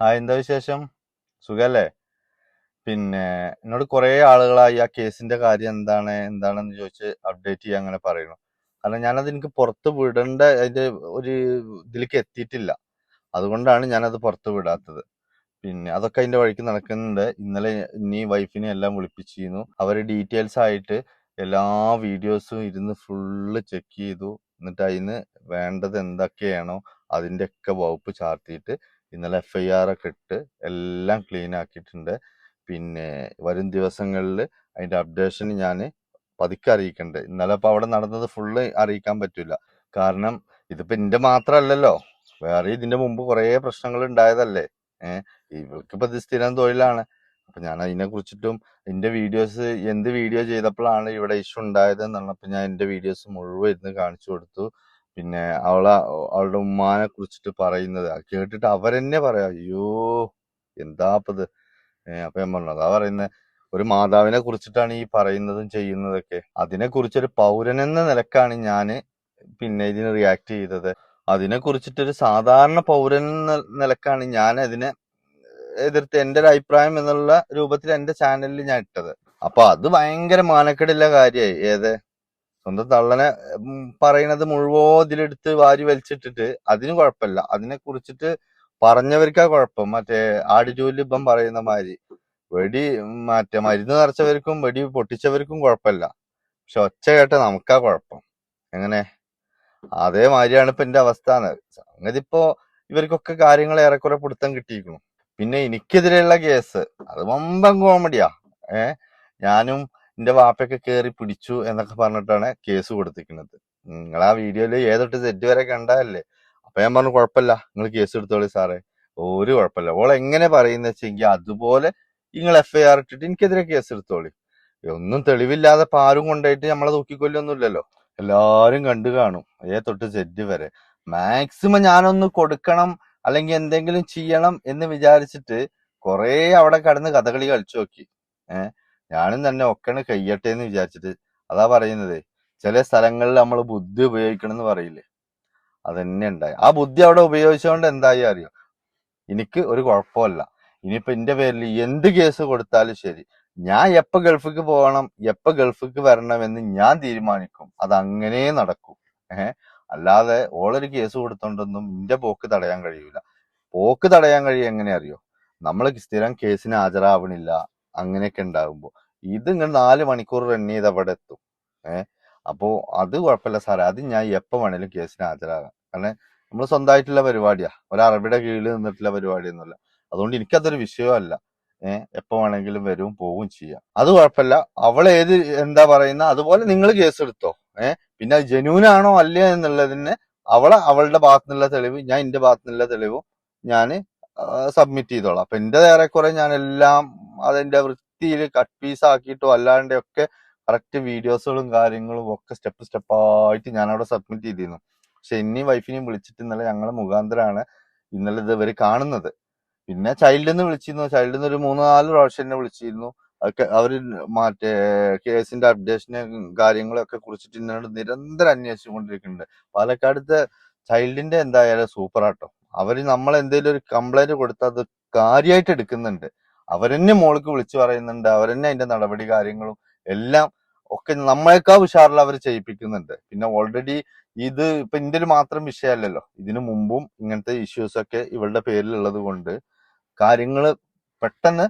ആ എന്താ വിശേഷം? സുഖല്ലേ? പിന്നെ എന്നോട് കുറെ ആളുകളായി ആ കേസിന്റെ കാര്യം എന്താണ് എന്താണെന്ന് ചോദിച്ച് അപ്ഡേറ്റ് ചെയ്യാൻ അങ്ങനെ പറയുന്നു. കാരണം ഞാനത് എനിക്ക് പുറത്ത് വിടേണ്ട അതിന്റെ ഒരു ഇതിലേക്ക് എത്തിയിട്ടില്ല. അതുകൊണ്ടാണ് ഞാനത് പുറത്ത് വിടാത്തത്. പിന്നെ അതൊക്കെ അതിന്റെ വഴിക്ക് നടക്കുന്നുണ്ട്. ഇന്നലെ ഇനി വൈഫിനെ എല്ലാം വിളിപ്പിച്ചിരുന്നു. അവർ ഡീറ്റെയിൽസ് ആയിട്ട് എല്ലാ വീഡിയോസും ഇരുന്ന് ഫുള്ള് ചെക്ക് ചെയ്തു. എന്നിട്ട് അതിന് വേണ്ടത് എന്തൊക്കെയാണോ അതിന്റെ ഒക്കെ വകുപ്പ് ചാർത്തിയിട്ട് ഇന്നലെ എഫ് ഐ ആർ ഒക്കെ ഇട്ട് എല്ലാം ക്ലീൻ ആക്കിയിട്ടുണ്ട്. പിന്നെ വരും ദിവസങ്ങളിൽ അതിന്റെ അപ്ഡേഷൻ ഞാൻ പതുക്കെ അറിയിക്കണ്ട്. ഇന്നലെ ഇപ്പോൾ അവിടെ നടന്നത് ഫുള്ള് അറിയിക്കാൻ പറ്റില്ല കാരണം ഇതിപ്പോൾ എന്റെ മാത്രമല്ലല്ലോ വേറെ ഇതിന്റെ മുമ്പ് കുറേ പ്രശ്നങ്ങൾ ഉണ്ടായതല്ലേ ഏഹ് ഇവർക്കിപ്പോൾ ഇത് സ്ഥിരം തൊഴിലാണ്. അപ്പം ഞാൻ അതിനെ കുറിച്ചിട്ടും എന്റെ വീഡിയോസ് എന്ത് വീഡിയോ ചെയ്തപ്പോഴാണ് ഇവിടെ ഇഷ്യൂ ഉണ്ടായത് എന്നുള്ളപ്പോൾ ഞാൻ എന്റെ വീഡിയോസ് മുഴുവൻ ഇരുന്ന് കാണിച്ചു കൊടുത്തു. പിന്നെ അവളെ അവളുടെ ഉമ്മാനെ കുറിച്ചിട്ട് പറയുന്നത്. കേട്ടിട്ട് അവരെന്നെ പറയാ അയ്യോ എന്താപ്പത്? അപ്പൊ ഞാൻ പറഞ്ഞു അതാ പറയുന്നത് ഒരു മാതാവിനെ കുറിച്ചിട്ടാണ് ഈ പറയുന്നതും ചെയ്യുന്നതൊക്കെ. അതിനെ കുറിച്ചൊരു പൗരൻ എന്ന നിലക്കാണ് ഞാൻ പിന്നെ ഇതിന് റിയാക്ട് ചെയ്തത്. അതിനെ കുറിച്ചിട്ടൊരു സാധാരണ പൗരൻ എന്ന നിലക്കാണ് ഞാൻ അതിനെ എതിർത്ത് എന്റെ ഒരു അഭിപ്രായം എന്നുള്ള രൂപത്തിൽ എന്റെ ചാനലിൽ ഞാൻ ഇട്ടത്. അപ്പൊ അത് ഭയങ്കര മാനക്കേടുള്ള കാര്യമായി ഏത്? സ്വന്തം തള്ളനെ പറയണത് മുഴുവൻ ഇതിലെടുത്ത് വാരി വലിച്ചിട്ടിട്ട് അതിന് കുഴപ്പമില്ല. അതിനെ കുറിച്ചിട്ട് പറഞ്ഞവർക്കാ കുഴപ്പം. മറ്റേ ആടുജോലി ഇപ്പം പറയുന്ന മാതിരി. വെടി മറ്റേ മരുന്ന് നിറച്ചവർക്കും വെടി പൊട്ടിച്ചവർക്കും കുഴപ്പമില്ല. പക്ഷെ ഒച്ച കേട്ട നമുക്കാ കുഴപ്പം. എങ്ങനെ? അതേമാതിരിയാണ് ഇപ്പൊ എന്റെ അവസ്ഥ. സംഗതി ഇപ്പോ ഇവർക്കൊക്കെ കാര്യങ്ങൾ ഏറെക്കുറെ പിടുത്തം കിട്ടിയിരിക്കുന്നു. പിന്നെ എനിക്കെതിരെയുള്ള കേസ്. അത് വമ്പൻ കോമഡിയാ. ഏഹ് ഞാനും എന്റെ വാപ്പയൊക്കെ കേറി പിടിച്ചു എന്നൊക്കെ പറഞ്ഞിട്ടാണ് കേസ് കൊടുത്തിരിക്കുന്നത്. നിങ്ങൾ ആ വീഡിയോയിൽ ഏതൊട്ട് തെറ്റ് വരെ കണ്ടതല്ലേ അപ്പൊ ഞാൻ പറഞ്ഞു കുഴപ്പമില്ല നിങ്ങൾ കേസ് എടുത്തോളി സാറേ. ഒരു കുഴപ്പമില്ല. ഓൾ എങ്ങനെ പറയുന്ന വെച്ചെങ്കിൽ അതുപോലെ നിങ്ങൾ എഫ് ഐ ആർ ഇട്ടിട്ട് എനിക്കെതിരെ കേസ് എടുത്തോളി. ഒന്നും തെളിവില്ലാതെ ഇപ്പൊ ആരും കൊണ്ടുപോയിട്ട് നമ്മളെ തൂക്കിക്കൊല്ലൊന്നുമില്ലല്ലോ എല്ലാരും കണ്ടു കാണും ഏ തൊട്ട് സെറ്റ് വരെ. മാക്സിമം ഞാനൊന്ന് കൊടുക്കണം അല്ലെങ്കിൽ എന്തെങ്കിലും ചെയ്യണം എന്ന് വിചാരിച്ചിട്ട് കൊറേ അവിടെ കടന്ന് കഥകളി കളിച്ചു നോക്കി. ഏഹ് ഞാനും തന്നെ ഒക്കെയാണ് കയ്യട്ടെ എന്ന് വിചാരിച്ചിട്ട് അതാ പറയുന്നത്. ചില സ്ഥലങ്ങളിൽ നമ്മൾ ബുദ്ധി ഉപയോഗിക്കണം എന്ന് പറയില്ലേ? അതന്നെ ഉണ്ടായി. ആ ബുദ്ധി അവിടെ ഉപയോഗിച്ചുകൊണ്ട് എന്തായി അറിയോ? എനിക്ക് ഒരു കുഴപ്പമില്ല. ഇനിയിപ്പോ എന്റെ പേരിൽ എന്ത് കേസ് കൊടുത്താലും ശരി. ഞാൻ എപ്പ ഗൾഫിക്ക് പോകണം എപ്പ ഗൾഫിക്ക് വരണം എന്ന് ഞാൻ തീരുമാനിക്കും. അത് അങ്ങനെ നടക്കും. ഏഹ്? അല്ലാതെ ഓളൊരു കേസ് കൊടുത്തോണ്ടൊന്നും എന്റെ പോക്ക് തടയാൻ കഴിയൂല. പോക്ക് തടയാൻ കഴിയും എങ്ങനെ അറിയോ? നമ്മൾ സ്ഥിരം കേസിന് ഹാജരാവണില്ല. അങ്ങനെയൊക്കെ ഉണ്ടാകുമ്പോൾ ഇത് ഇങ്ങനെ നാല് മണിക്കൂർ റൺ ചെയ്ത് അവിടെ എത്തും. ഏഹ് അപ്പോ അത് കുഴപ്പമില്ല സാറേ. അത് ഞാൻ എപ്പോ വേണേലും കേസിന് ഹാജരാകാം. കാരണം നമ്മൾ സ്വന്തമായിട്ടുള്ള പരിപാടിയാ. ഒരു അറബിയുടെ കീഴിൽ നിന്നിട്ടുള്ള പരിപാടിയൊന്നുമല്ല. അതുകൊണ്ട് എനിക്കതൊരു വിഷയമല്ല. ഏഹ് എപ്പോ വേണമെങ്കിലും വരും പോവും ചെയ്യാം. അത് കുഴപ്പമില്ല. അവളെ ഏത് എന്താ പറയുന്ന അതുപോലെ നിങ്ങൾ കേസ് എടുത്തോ. ഏഹ് പിന്നെ അത് ജനൂൻ ആണോ അല്ലേ എന്നുള്ളതിന് അവളെ അവളുടെ ഭാഗത്തുനിന്നുള്ള തെളിവ് ഞാൻ എന്റെ ഭാഗത്തുനിന്നുള്ള തെളിവും ഞാൻ സബ്മിറ്റ് ചെയ്തോളാം. അപ്പൊ എന്റെ ഏറെക്കുറെ ഞാൻ എല്ലാം അതിന്റെ വൃത്തിയിൽ കട്ട് പീസ് ആക്കിയിട്ടോ അല്ലാണ്ട് ഒക്കെ കറക്റ്റ് വീഡിയോസുകളും കാര്യങ്ങളും ഒക്കെ സ്റ്റെപ്പ് സ്റ്റെപ്പായിട്ട് ഞാൻ അവിടെ സബ്മിറ്റ് ചെയ്തിരുന്നു. പക്ഷെ എന്നെയും വൈഫിനെയും വിളിച്ചിട്ട് ഇന്നലെ ഞങ്ങളെ മുഖാന്തരാണ് ഇന്നലെ ഇത് ഇവർ കാണുന്നത്. പിന്നെ ചൈൽഡിൽ നിന്ന് വിളിച്ചിരുന്നു. ചൈൽഡിൽ നിന്ന് ഒരു മൂന്ന് നാല് പ്രാവശ്യം എന്നെ വിളിച്ചിരുന്നു. അതൊക്കെ അവർ മറ്റേ കേസിന്റെ അപ്ഡേഷന് കാര്യങ്ങളൊക്കെ കുറിച്ചിട്ട് ഇന്നോട് നിരന്തരം അന്വേഷിച്ചുകൊണ്ടിരിക്കുന്നുണ്ട് പാലക്കാടത്തെ ചൈൽഡിന്റെ എന്തായാലും സൂപ്പർ ആട്ടോ. അവർ നമ്മൾ എന്തെങ്കിലും ഒരു കംപ്ലൈന്റ് കൊടുത്താൽ അത് കാര്യമായിട്ട് എടുക്കുന്നുണ്ട്. അവരെന്നെ മോൾക്ക് വിളിച്ചു പറയുന്നുണ്ട് അവരെന്നെ അതിന്റെ നടപടി കാര്യങ്ങളും എല്ലാം ഒക്കെ നമ്മളെക്കാൾ ഉഷാറിൽ അവർ ചെയ്യിപ്പിക്കുന്നുണ്ട്. പിന്നെ ഓൾറെഡി ഇത് ഇപ്പൊ ഇന്ത്യയിൽ മാത്രം വിഷയമല്ലല്ലോ ഇതിനു മുമ്പും ഇങ്ങനത്തെ ഇഷ്യൂസ് ഒക്കെ ഇവളുടെ പേരിലുള്ളത് കൊണ്ട് കാര്യങ്ങൾ പെട്ടെന്ന്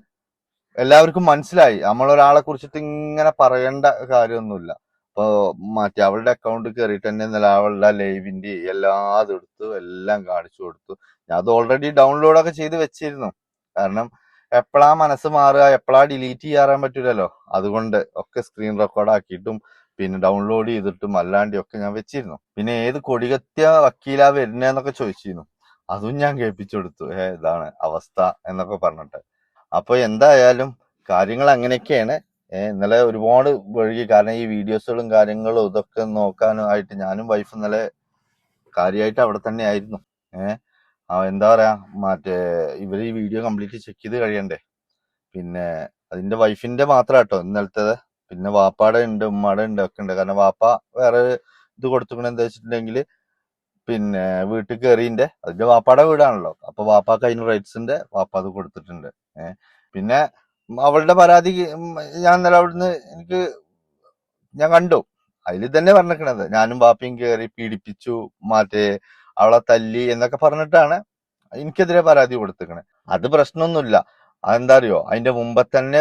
എല്ലാവർക്കും മനസ്സിലായി. നമ്മളൊരാളെ കുറിച്ചിട്ട് ഇങ്ങനെ പറയേണ്ട കാര്യമൊന്നുമില്ല. ഇപ്പൊ മാറ്റി അവളുടെ അക്കൗണ്ട് കയറിയിട്ട് തന്നെ ഇന്നലെ അവളുടെ ലൈവിന്റെ എല്ലാ എടുത്തു എല്ലാം കാണിച്ചു കൊടുത്തു. ഞാൻ അത് ഓൾറെഡി ഡൗൺലോഡ് ഒക്കെ ചെയ്ത് വെച്ചിരുന്നു. കാരണം എപ്പോഴാ മനസ്സ് മാറുക എപ്പോഴാ ഡിലീറ്റ് ചെയ്യാറാൻ പറ്റൂലല്ലോ. അതുകൊണ്ട് ഒക്കെ സ്ക്രീൻ റെക്കോർഡ് ആക്കിയിട്ടും പിന്നെ ഡൗൺലോഡ് ചെയ്തിട്ടും അല്ലാണ്ടും ഒക്കെ ഞാൻ വെച്ചിരുന്നു. പിന്നെ ഏത് കൊടികത്യ വക്കീലാ വരുന്നേന്നൊക്കെ ചോദിച്ചിരുന്നു. അതും ഞാൻ കേൾപ്പിച്ചു കൊടുത്തു. ഏ ഇതാണ് അവസ്ഥ എന്നൊക്കെ പറഞ്ഞിട്ട്. അപ്പൊ എന്തായാലും കാര്യങ്ങൾ അങ്ങനെയൊക്കെയാണ്. ഇന്നലെ ഒരുപാട് വഴുകി. കാരണം ഈ വീഡിയോസുകളും കാര്യങ്ങളും ഇതൊക്കെ നോക്കാനും ആയിട്ട് ഞാനും വൈഫ് ഇന്നലെ കാര്യമായിട്ട് അവിടെ തന്നെ ആയിരുന്നു. ഏഹ് എന്താ പറയാ മറ്റേ ഇവർ ഈ വീഡിയോ കംപ്ലീറ്റ് ചെക്ക് ചെയ്ത് കഴിയണ്ടേ? പിന്നെ അതിന്റെ വൈഫിന്റെ മാത്രം കേട്ടോ ഇന്നലത്തേത്. പിന്നെ വാപ്പാടെ ഉണ്ട് ഉമ്മാടെ ഉണ്ട് ഒക്കെ ഉണ്ട് കാരണം വാപ്പ വേറെ ഇത് കൊടുത്തുകൊണ്ട് എന്താ വെച്ചിട്ടുണ്ടെങ്കിൽ പിന്നെ വീട്ടിൽ കയറിന്റെ അതിന്റെ വാപ്പാടെ വീടാണല്ലോ. അപ്പൊ വാപ്പാക്ക് അതിന് റൈറ്റ്സിന്റെ വാപ്പ അത് കൊടുത്തിട്ടുണ്ട്. പിന്നെ അവളുടെ പരാതി ഞാൻ ഇന്നലെ അവിടുന്ന് എനിക്ക് ഞാൻ കണ്ടു. അതിൽ തന്നെ പറഞ്ഞിരിക്കണത് ഞാനും വാപ്പയും കയറി പീഡിപ്പിച്ചു. മറ്റേ അവളെ തല്ലി എന്നൊക്കെ പറഞ്ഞിട്ടാണ് എനിക്കെതിരെ പരാതി കൊടുത്തിരിക്കണേ. അത് പ്രശ്നമൊന്നുമില്ല. അതെന്താ അറിയോ അതിന്റെ മുമ്പ് തന്നെ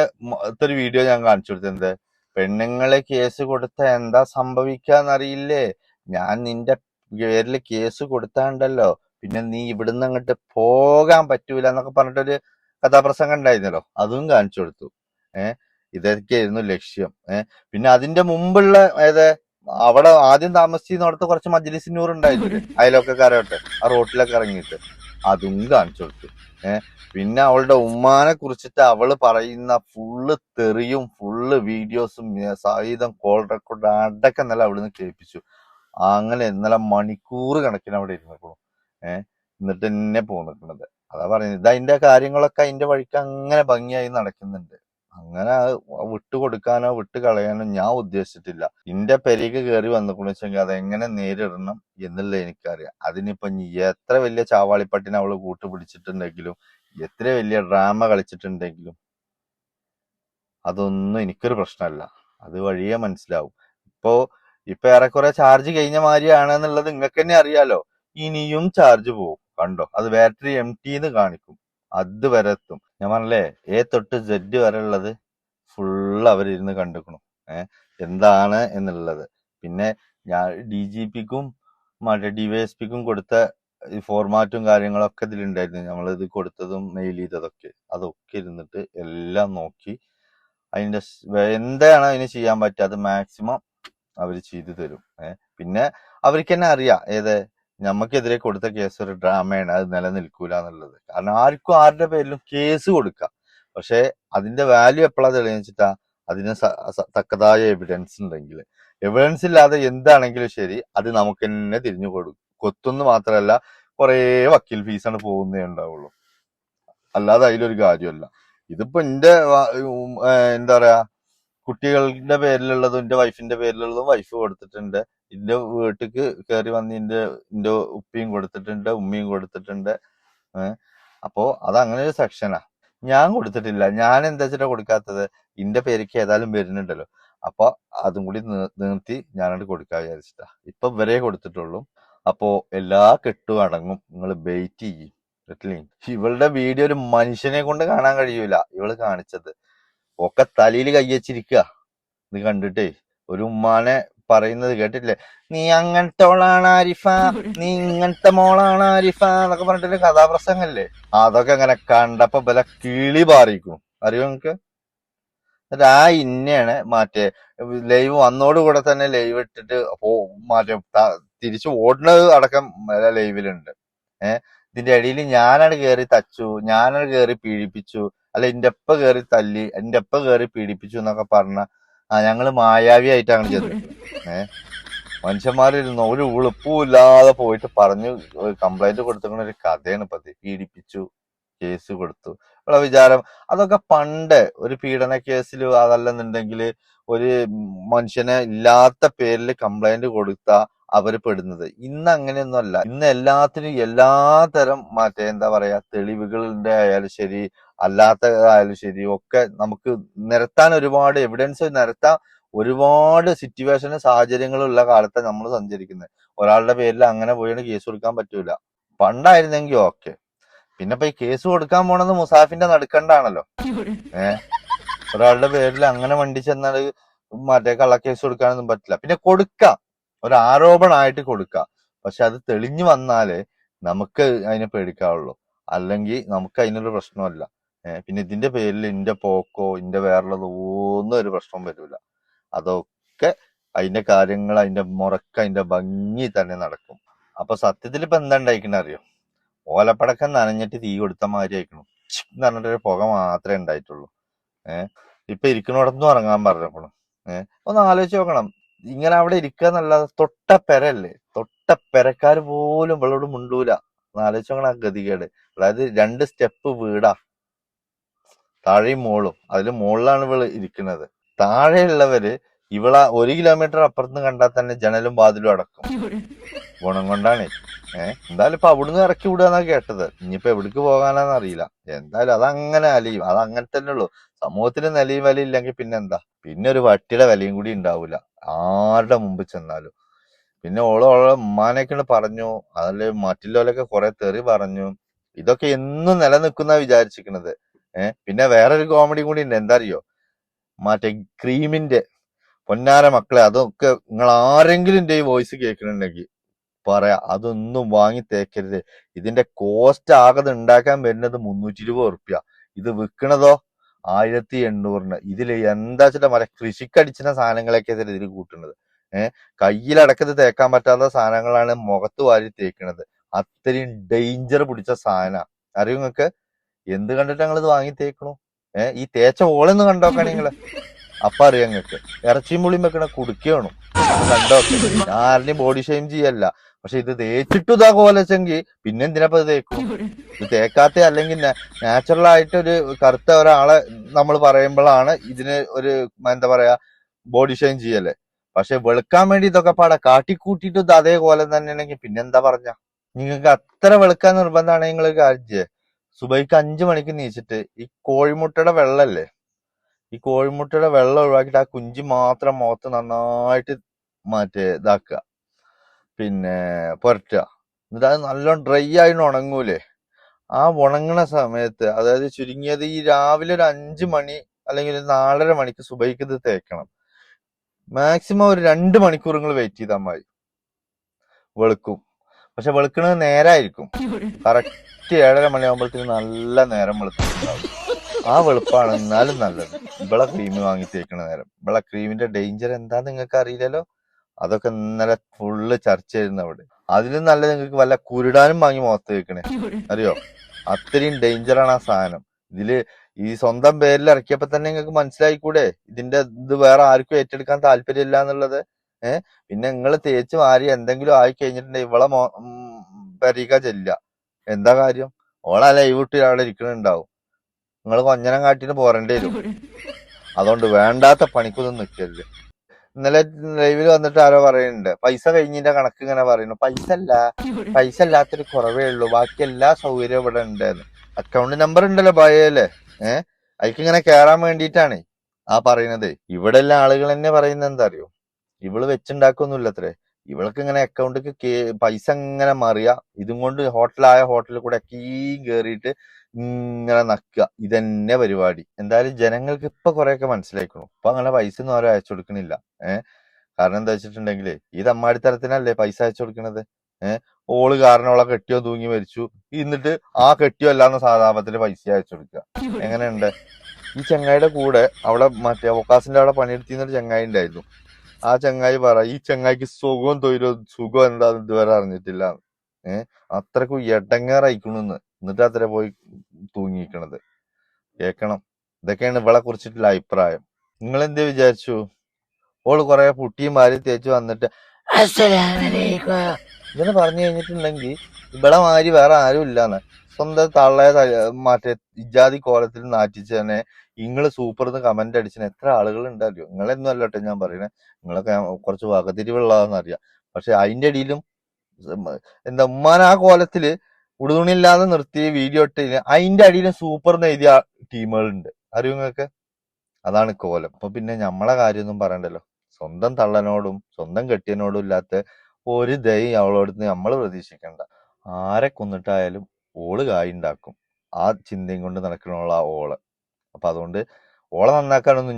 ഒരു വീഡിയോ ഞാൻ കാണിച്ചു കൊടുത്തത് പെണ്ണുങ്ങളെ കേസ് കൊടുത്ത എന്താ സംഭവിക്കാന്നറിയില്ലേ? ഞാൻ നിന്റെ പേരിൽ കേസ് കൊടുത്താണ്ടല്ലോ. പിന്നെ നീ ഇവിടുന്ന് അങ്ങോട്ട് പോകാൻ പറ്റൂല എന്നൊക്കെ പറഞ്ഞിട്ടൊരു കഥാപ്രസംഗം ഉണ്ടായിരുന്നല്ലോ. അതും കാണിച്ചു കൊടുത്തു. ഏഹ് ഇതൊക്കെയായിരുന്നു ലക്ഷ്യം. ഏഹ് പിന്നെ അതിന്റെ മുമ്പുള്ള ഏത്? അവിടെ ആദ്യം താമസിച്ചിരുന്നിടത്ത് കുറച്ച് മജ്ലിസിനൂർ അതിലൊക്കെ അയലൊക്കെക്കാരോട്ടെ ആ റോട്ടിലൊക്കെ ഇറങ്ങിയിട്ട്. അതും കാണിച്ചു കൊടുത്തു. ഏഹ് പിന്നെ അവളുടെ ഉമ്മാനെ കുറിച്ചിട്ട് അവൾ പറയുന്ന ഫുള്ള് തെറിയും ഫുള്ള് വീഡിയോസും സായുധം കോൾ റെക്കോർഡ് അടക്കം ഇന്നലെ അവിടുന്ന് കേൾപ്പിച്ചു. അങ്ങനെ ഇന്നലെ മണിക്കൂർ കണക്കിന് അവിടെ ഇരുന്നേക്കണു ഏഹ് എന്നിട്ട് എന്നെ പോന്നിട്ടുള്ളത്. അതാ പറയുന്നത്. ഇത് അതിന്റെ കാര്യങ്ങളൊക്കെ അതിന്റെ വഴിക്ക് അങ്ങനെ ഭംഗിയായി നടക്കുന്നുണ്ട്. അങ്ങനെ അത് വിട്ടുകൊടുക്കാനോ വിട്ട് കളയാനോ ഞാൻ ഉദ്ദേശിച്ചിട്ടില്ല. ഇന്റെ പെരേക്ക് കയറി വന്നിക്കണെന്ന് വെച്ചെങ്കിൽ അത് എങ്ങനെ നേരിടണം എന്നുള്ളത് എനിക്കറിയാം. അതിനിപ്പോ എത്ര വലിയ ചാവാളിപ്പട്ടിനെ അവൾ കൂട്ടുപിടിച്ചിട്ടുണ്ടെങ്കിലും എത്ര വലിയ ഡ്രാമ കളിച്ചിട്ടുണ്ടെങ്കിലും അതൊന്നും എനിക്കൊരു പ്രശ്നമല്ല. അത് വഴിയേ മനസ്സിലാവും. ഇപ്പോ ഇപ്പൊ ഏറെക്കുറെ ചാർജ് കഴിഞ്ഞ മാതിരിയാണ് എന്നുള്ളത് നിങ്ങൾക്ക് തന്നെ അറിയാലോ. ഇനിയും ചാർജ് പോകും കണ്ടോ? അത് ബാറ്ററി എം ടിന്ന് കാണിക്കും. അത് വരെ എത്തും. ഞാൻ പറഞ്ഞല്ലേ എ തൊട്ട് ജെഡ് വരെ ഉള്ളത് ഫുള്ള് അവരിരുന്ന് കണ്ടെക്കണം ഏഹ് എന്താണ് എന്നുള്ളത്. പിന്നെ ഞാൻ ഡി ജി പിക്കും മറ്റേ ഡി വൈ എസ് പിക്കും കൊടുത്ത ഈ ഫോർമാറ്റും കാര്യങ്ങളൊക്കെ ഇതിലുണ്ടായിരുന്നു. നമ്മളിത് കൊടുത്തതും മെയിൽ ചെയ്തതൊക്കെ. അതൊക്കെ ഇരുന്നിട്ട് എല്ലാം നോക്കി അതിന്റെ എന്താണ് അതിന് ചെയ്യാൻ പറ്റുക അത് മാക്സിമം അവർ ചെയ്തു തരും. പിന്നെ അവർക്ക് തന്നെ അറിയാം. ഏത് നമുക്കെതിരെ കൊടുത്ത കേസ് ഒരു ഡ്രാമയാണ് അത് നിലനിൽക്കൂല എന്നുള്ളത്. കാരണം ആർക്കും ആരുടെ പേരിലും കേസ് കൊടുക്കാം. പക്ഷെ അതിന്റെ വാല്യൂ എപ്പോഴാ തെളിയിച്ചിട്ടാ അതിന് തക്കതായ എവിഡൻസ് ഉണ്ടെങ്കിൽ എവിഡൻസ് ഇല്ലാതെ എന്താണെങ്കിലും ശരി അത് നമുക്ക് തന്നെ തിരിഞ്ഞു കൊടുക്കും കൊത്തുന്നു മാത്രമല്ല കുറേ വക്കീൽ ഫീസാണ് പോകുന്നേ ഉണ്ടാവുള്ളൂ. അല്ലാതെ അതിലൊരു കാര്യമല്ല. ഇതിപ്പോ എന്റെ എന്താ പറയാ കുട്ടികളുടെ പേരിലുള്ളതും എന്റെ വൈഫിന്റെ പേരിലുള്ളതും വൈഫ് കൊടുത്തിട്ടുണ്ട്. എന്റെ വീട്ടിക്ക് കയറി വന്ന് എന്റെ എന്റെ ഉപ്പിയും കൊടുത്തിട്ടുണ്ട് ഉമ്മയും കൊടുത്തിട്ടുണ്ട്. ഏഹ് അപ്പോ അത് അങ്ങനെ ഒരു സെക്ഷനാ ഞാൻ കൊടുത്തിട്ടില്ല. ഞാൻ എന്താ വെച്ചിട്ടാ കൊടുക്കാത്തത്? എന്റെ പേരിക്ക് ഏതായാലും വരുന്നുണ്ടല്ലോ. അപ്പൊ അതും കൂടി നിർത്തി ഞാനത് കൊടുക്കാൻ വിചാരിച്ചിട്ടാ. ഇപ്പൊ ഇവരെ കൊടുത്തിട്ടുള്ളൂ. അപ്പോ എല്ലാ കെട്ടും അടങ്ങും. നിങ്ങൾ ബെയ്റ്റ് ചെയ്യും. ഇവളുടെ വീഡിയോ ഒരു മനുഷ്യനെ കൊണ്ട് കാണാൻ കഴിയൂല. ഇവൾ കാണിച്ചത്. ഒക്കെ തലയിൽ കൈ കയ്യച്ചിരിക്കുക ഇത് കണ്ടിട്ടേ. ഒരു ഉമ്മാനെ പറയുന്നത് കേട്ടിട്ടില്ലേ? നീ അങ്ങനത്തെ ഓളാണ് ആരിഫ നീ ഇങ്ങനത്തെ മോളാണ് ആരിഫ എന്നൊക്കെ പറഞ്ഞിട്ട് കഥാപ്രസംഗല്ലേ? അതൊക്കെ അങ്ങനെ കണ്ടപ്പോ ബല കിളി പാറിക്കും അറിയോ നിങ്ങക്ക്? എന്നിട്ട് ആ ഇന്നയാണ് മറ്റേ ലൈവ് വന്നോട് കൂടെ തന്നെ ലൈവ് ഇട്ടിട്ട് അപ്പോ മറ്റേ തിരിച്ചു ഓടുന്നത് അടക്കം ലൈവിലുണ്ട്. ഏഹ് ഇതിന്റെ ഇടയിൽ ഞാനാണ് കേറി തച്ചു ഞാനാണ് കേറി പീഡിപ്പിച്ചു അല്ല എന്റെ അപ്പ കേറി തല്ലി എന്റെ അപ്പ കേറി പീഡിപ്പിച്ചു എന്നൊക്കെ പറഞ്ഞ ആ ഞങ്ങൾ മായാവി ആയിട്ടാണ് ചെന്ന് ഏ? മനുഷ്യന്മാരിരുന്നു ഒരു ഉളുപ്പും ഇല്ലാതെ പോയിട്ട് പറഞ്ഞു കംപ്ലൈന്റ് കൊടുത്തിരിക്കുന്ന ഒരു കഥയാണ് പതി പീഡിപ്പിച്ചു കേസ് കൊടുത്തു. ഉള്ള വിചാരം. അതൊക്കെ പണ്ട് ഒരു പീഡന കേസിൽ അതല്ലെന്നുണ്ടെങ്കിൽ ഒരു മനുഷ്യനെ ഇല്ലാത്ത പേരിൽ കംപ്ലൈന്റ് കൊടുത്ത അവർ പെടുന്നത്. ഇന്ന് അങ്ങനെയൊന്നും അല്ല ഇന്ന് എല്ലാത്തിനും എല്ലാ തരം മറ്റേ എന്താ പറയാ തെളിവുകളുടെ ആയാലും ശരി അല്ലാത്ത ആയാലും ശരി ഒക്കെ നമുക്ക് നിരത്താൻ ഒരുപാട് എവിഡൻസ് നിരത്താൻ ഒരുപാട് സിറ്റുവേഷനും സാഹചര്യങ്ങളുള്ള കാലത്താണ് കാലത്തെ നമ്മൾ സഞ്ചരിക്കുന്നത് ഒരാളുടെ പേരിൽ അങ്ങനെ പോയാണ് കേസ് കൊടുക്കാൻ പറ്റൂല. പണ്ടായിരുന്നെങ്കിൽ ഓക്കെ പിന്നെ ഇപ്പൊ ഈ കേസ് കൊടുക്കാൻ പോണത് മുസാഫിന്റെ നടുക്കണ്ടാണല്ലോ. ഏഹ്? ഒരാളുടെ പേരിൽ അങ്ങനെ വണ്ടി ചെന്നാൽ മറ്റേ കള്ളക്കേസ് കൊടുക്കാനൊന്നും പറ്റില്ല. പിന്നെ കൊടുക്കാം. ഒരു ആരോപണമായിട്ട് കൊടുക്കാം. പക്ഷെ അത് തെളിഞ്ഞു വന്നാലേ നമുക്ക് അതിനെ പേടിക്കാവുള്ളൂ. അല്ലെങ്കിൽ നമുക്ക് അതിനൊരു പ്രശ്നമല്ല പിന്നെ ഇതിന്റെ പേരിൽ ഇന്റെ പോക്കോ ഇന്റെ വേറുള്ളത് ഒന്നും ഒരു പ്രശ്നം വരില്ല. അതൊക്കെ അതിന്റെ കാര്യങ്ങൾ അതിന്റെ മുറക്ക അതിന്റെ ഭംഗി തന്നെ നടക്കും. അപ്പൊ സത്യത്തിൽ ഇപ്പൊ എന്താ ഉണ്ടായിക്കണ അറിയോ? ഓലപ്പടക്കം നനഞ്ഞിട്ട് തീ കൊടുത്ത മാതിരി ആയിക്കണു. എന്ന് പറഞ്ഞിട്ടൊരു പുക മാത്രമേ ഉണ്ടായിട്ടുള്ളൂ. ഏഹ് ഇപ്പൊ ഇരിക്കണോടത്തും ഇറങ്ങാൻ പറഞ്ഞപ്പോഴും ഏഹ് ഒന്ന് ആലോചിച്ച് നോക്കണം. ഇങ്ങനെ അവിടെ ഇരിക്കുക എന്നല്ലാതെ തൊട്ട പെരല്ലേ തൊട്ട പെരക്കാർ പോലും ഇവളോട് മുണ്ടൂല. ഒന്ന് ആലോചിച്ച് നോക്കണം ആ ഗതികേട്. അതായത് രണ്ട് സ്റ്റെപ്പ് വീടാ. താഴെയും മോളും. അതിൽ മുകളിലാണ് ഇവൾ ഇരിക്കുന്നത്. താഴെയുള്ളവര് ഇവള ഒരു കിലോമീറ്റർ അപ്പുറത്ത് കണ്ടാൽ തന്നെ ജനലും വാതിലും അടക്കും. ഗുണം കൊണ്ടാണ്. ഏഹ് എന്തായാലും ഇപ്പൊ അവിടുന്ന് ഇറക്കി വിടുകയെന്നാ കേട്ടത്. ഇനിയിപ്പോ എവിടേക്ക് പോകാനാന്ന് അറിയില്ല. എന്തായാലും അതങ്ങനെ അലിയും. അത് അങ്ങനെ തന്നെ ഉള്ളൂ. സമൂഹത്തിന് നിലയും വില ഇല്ലെങ്കിൽ പിന്നെ എന്താ പിന്നെ ഒരു വട്ടിയുടെ വിലയും കൂടി ഉണ്ടാവില്ല ആരുടെ മുമ്പ് ചെന്നാലും. പിന്നെ ഓൾ ഓളെ ഉമ്മാനെയൊക്കെ പറഞ്ഞു. അതല്ലേ മറ്റുള്ളവരൊക്കെ കുറെ തെറി പറഞ്ഞു. ഇതൊക്കെ എന്നും നിലനിൽക്കുന്ന വിചാരിച്ചിരിക്കണത് ഏഹ് പിന്നെ വേറൊരു കോമഡി കൂടി ഉണ്ട്. എന്താ അറിയോ മറ്റേ ക്രീമിന്റെ പൊന്നാര മക്കളെ അതൊക്കെ നിങ്ങൾ ആരെങ്കിലും ഈ വോയിസ് കേൾക്കുന്നുണ്ടെങ്കിൽ പറയാ അതൊന്നും വാങ്ങി തേക്കരുത്. ഇതിന്റെ കോസ്റ്റ് ആകെ ഉണ്ടാക്കാൻ വരുന്നത് മുന്നൂറ്റി ഇരുപത് ഉറുപ്യ ഇത് വിൽക്കണതോ? ആയിരത്തി എണ്ണൂറിന് ഇതിൽ എന്താ വെച്ചിട്ട് മറ്റേ കൃഷിക്കടിച്ചിന സാധനങ്ങളൊക്കെ ഇതിൽ കൂട്ടുന്നത്. ഏഹ് കയ്യിലടക്കത്ത് തേക്കാൻ പറ്റാത്ത സാധനങ്ങളാണ് മുഖത്ത് വാരി തേക്കുന്നത് അത്രയും ഡേഞ്ചർ പിടിച്ച സാധന. അറിയോ നിങ്ങക്ക് എന്ത് കണ്ടിട്ട് ഞങ്ങൾ ഇത് വാങ്ങി തേക്കണു? ഏഹ് ഈ തേച്ച ഓളെന്ന് കണ്ടോക്കാണ് നിങ്ങൾ. അപ്പ അറിയാം ഞങ്ങൾക്ക് ഇറച്ചിയും പുളിയും വെക്കണ കുടുക്കിയാണ്. കണ്ടോക്കെ. ആരുടെയും ബോഡി ഷെയിം ചെയ്യല്ല. പക്ഷെ ഇത് തേച്ചിട്ടു ഇതാ കോലച്ചെങ്കിൽ പിന്നെ എന്തിനാ തേക്കും? ഇത് തേക്കാത്ത അല്ലെങ്കിൽ നാച്ചുറൽ ആയിട്ട് ഒരു കറുത്ത ഒരാളെ നമ്മൾ പറയുമ്പോഴാണ് ഇതിന് ഒരു എന്താ പറയാ ബോഡി ഷെയിം ചെയ്യല്ലേ പക്ഷെ വെളുക്കാൻ വേണ്ടി ഇതൊക്കെ പാടെ കാട്ടിക്കൂട്ടിയിട്ട് ഇത് അതേ കോലം തന്നെയാണെങ്കിൽ പിന്നെന്താ പറഞ്ഞ? നിങ്ങൾക്ക് അത്ര വെളുക്കാൻ നിർബന്ധമാണെങ്കിൽ നിങ്ങൾ കാര്യം സുബൈക്ക് അഞ്ചു മണിക്ക് നീച്ചിട്ട് ഈ കോഴിമുട്ടയുടെ വെള്ളമല്ലേ ഈ കോഴിമുട്ടയുടെ വെള്ളം ഒഴിവാക്കിയിട്ട് ആ കുഞ്ചി മാത്രം മുഖത്ത് നന്നായിട്ട് മറ്റേ ഇതാക്കുക. പിന്നെ പുരട്ടുക. എന്നിട്ട് അത് നല്ലോണം ഡ്രൈ ആയിട്ട് ഉണങ്ങൂലേ? ആ ഉണങ്ങണ സമയത്ത് അതായത് ചുരുങ്ങിയത് ഈ രാവിലെ ഒരു അഞ്ചു മണി അല്ലെങ്കിൽ ഒരു നാലര മണിക്ക് സുബൈക്ക് ഇത് തേക്കണം. മാക്സിമം ഒരു രണ്ട് മണിക്കൂർ നിങ്ങൾ വെയിറ്റ് ചെയ്താൽ മതി. വെളുക്കും. പക്ഷെ വെളുക്കണത് നേരായിരിക്കും. കറക്റ്റ് ഏഴര മണിയാകുമ്പോഴത്തേക്ക് നല്ല നേരം വെളുത്തിട്ടുണ്ടാവും ആ വെളുപ്പാണ് എന്നാലും നല്ലത്. ഇവിടെ ക്രീം വാങ്ങി തേക്കണ നേരം. ഇവിടെ ക്രീമിന്റെ ഡേഞ്ചർ എന്താന്ന് നിങ്ങൾക്ക് അറിയില്ലല്ലോ? അതൊക്കെ ഇന്നലെ ഫുള്ള് ചർച്ച ചെയ്യുന്ന അവിടെ. അതിലും നല്ല നിങ്ങൾക്ക് വല്ല കുരുടാനും വാങ്ങി മുഖത്ത് വെക്കണേ അറിയോ? അത്രയും ഡേഞ്ചറാണ് ആ സാധനം. ഇതിൽ ഈ സ്വന്തം പേരിൽ ഇറക്കിയപ്പോ തന്നെ നിങ്ങൾക്ക് മനസ്സിലായിക്കൂടെ? ഇതിന്റെ ഇത് വേറെ ആർക്കും ഏറ്റെടുക്കാൻ താല്പര്യമില്ല എന്നുള്ളത്. ഏഹ്? പിന്നെ നിങ്ങൾ തേച്ച് മാറി എന്തെങ്കിലും ആയി കഴിഞ്ഞിട്ടുണ്ടെങ്കിൽ ഇവളെ മോ ചെല്ലുക ചെല്ല എന്താ കാര്യം? ഓളെ ലൈവ് ഇട്ട് അവിടെ ഇരിക്കണുണ്ടാവും. നിങ്ങൾ കൊഞ്ഞനം കാട്ടിന് പോരണ്ടേ വരും. അതുകൊണ്ട് വേണ്ടാത്ത പണിക്കൊന്നും നിൽക്കരുത് ഇന്നലെ ലൈവിൽ വന്നിട്ട് ആരോ പറയുന്നുണ്ട്. പൈസ കഴിഞ്ഞിന്റെ കണക്ക് ഇങ്ങനെ പറയുന്നു. പൈസ അല്ല പൈസ അല്ലാത്തൊരു കുറവേ ഉള്ളൂ. ബാക്കി എല്ലാ സൗകര്യവും ഇവിടെ ഉണ്ടായിരുന്നു അക്കൗണ്ട് നമ്പർ ഉണ്ടല്ലോ ബായല്ലേ ഏഹ് അതിക്ക് ഇങ്ങനെ കേറാൻ വേണ്ടിയിട്ടാണ്. ആ പറയുന്നത്. ഇവിടെ എല്ലാ ആളുകൾ തന്നെ പറയുന്നത് എന്താ അറിയോ? ഇവൾ വെച്ചുണ്ടാക്കൊന്നുമില്ല അത്രേ. ഇവൾക്ക് ഇങ്ങനെ അക്കൗണ്ടിക്ക് പൈസ ഇങ്ങനെ മറിയ. ഇതും കൊണ്ട് ഹോട്ടലായ ഹോട്ടലിൽ കൂടെ കീ കയറിയിട്ട് ഇങ്ങനെ നക്കുക. ഇതന്നെ പരിപാടി. എന്തായാലും ജനങ്ങൾക്ക് ഇപ്പൊ കുറെയൊക്കെ മനസ്സിലാക്കണം ഇപ്പൊ അങ്ങനെ പൈസ ഒന്നും ആരും അയച്ചു കൊടുക്കണില്ല. ഏഹ് കാരണം എന്താ വെച്ചിട്ടുണ്ടെങ്കിൽ ഈ തമ്മാടിത്തരത്തിനല്ലേ പൈസ അയച്ചു കൊടുക്കണത്? ഏഹ് ഓൾ കാരണം ഓളെ കെട്ടിയോ തൂങ്ങി മരിച്ചു. എന്നിട്ട് ആ കെട്ടിയോ അല്ലാന്ന സാധാപത്തിൽ പൈസ അയച്ചു കൊടുക്കുക എങ്ങനെയുണ്ട്? ഈ ചങ്ങായിയുടെ കൂടെ അവിടെ മറ്റേ ഒക്കാസിന്റെ അവിടെ പണിയെടുത്തിരുന്നൊരു ചങ്ങായി ഉണ്ടായിരുന്നു. ആ ചങ്ങായി പറ ഈ ചങ്ങായിക്ക് സുഖവും തൊഴിലോ സുഖം എന്താ ഇതുവരെ അറിഞ്ഞിട്ടില്ല. ഏഹ് അത്രക്കും എടങ്ങേറായിക്കണെന്ന്. എന്നിട്ട് അത്ര പോയി തൂങ്ങിക്കണത്. കേക്കണം. ഇതൊക്കെയാണ് ഇവളെ കുറിച്ചിട്ടുള്ള അഭിപ്രായം. നിങ്ങൾ എന്ത് വിചാരിച്ചു? ഓൾ കൊറേ പുട്ടിയും മാരി തേച്ച് വന്നിട്ട് ഇങ്ങനെ പറഞ്ഞു കഴിഞ്ഞിട്ടുണ്ടെങ്കിൽ ഇവിടെ മാരി വേറെ ആരും ഇല്ലാന്ന് സ്വന്തം തള്ളയെ മറ്റേ ഇജാതി കോലത്തിൽ നാറ്റിച്ച് തന്നെ സൂപ്പർ എന്ന് കമന്റ് അടിച്ചിന് എത്ര ആളുകൾ ഉണ്ടല്ലോ നിങ്ങളെന്നും അല്ലട്ടെ ഞാൻ പറയണേ. നിങ്ങളൊക്കെ കുറച്ച് വകതിരിവുള്ളതാന്ന് അറിയാം പക്ഷെ അതിന്റെ അടിയിലും എന്താ ഉമ്മാൻ ആ കോലത്തിൽ ഉടുതുണിയില്ലാതെ നിർത്തി വീഡിയോ ഇട്ട് അതിന്റെ അടിയിലും സൂപ്പർ എന്ന് എഴുതിയ ടീമുകളുണ്ട്. അറിയോ നിങ്ങൾക്ക് അതാണ് കോലം. അപ്പൊ പിന്നെ നമ്മളെ കാര്യമൊന്നും പറയണ്ടല്ലോ. സ്വന്തം തള്ളനോടും സ്വന്തം കെട്ടിയനോടും ഇല്ലാത്ത ഒരു ദയ അവളോടുന്ന് നമ്മൾ പ്രതീക്ഷിക്കണ്ട. ആരെ കൊന്നിട്ടായാലും ഓൾ കായ് ഉണ്ടാക്കും ആ ചിന്തയും കൊണ്ട് നടക്കണോള ഓൾ. അപ്പൊ അതുകൊണ്ട് ഓളെ നന്നാക്കാനൊന്നും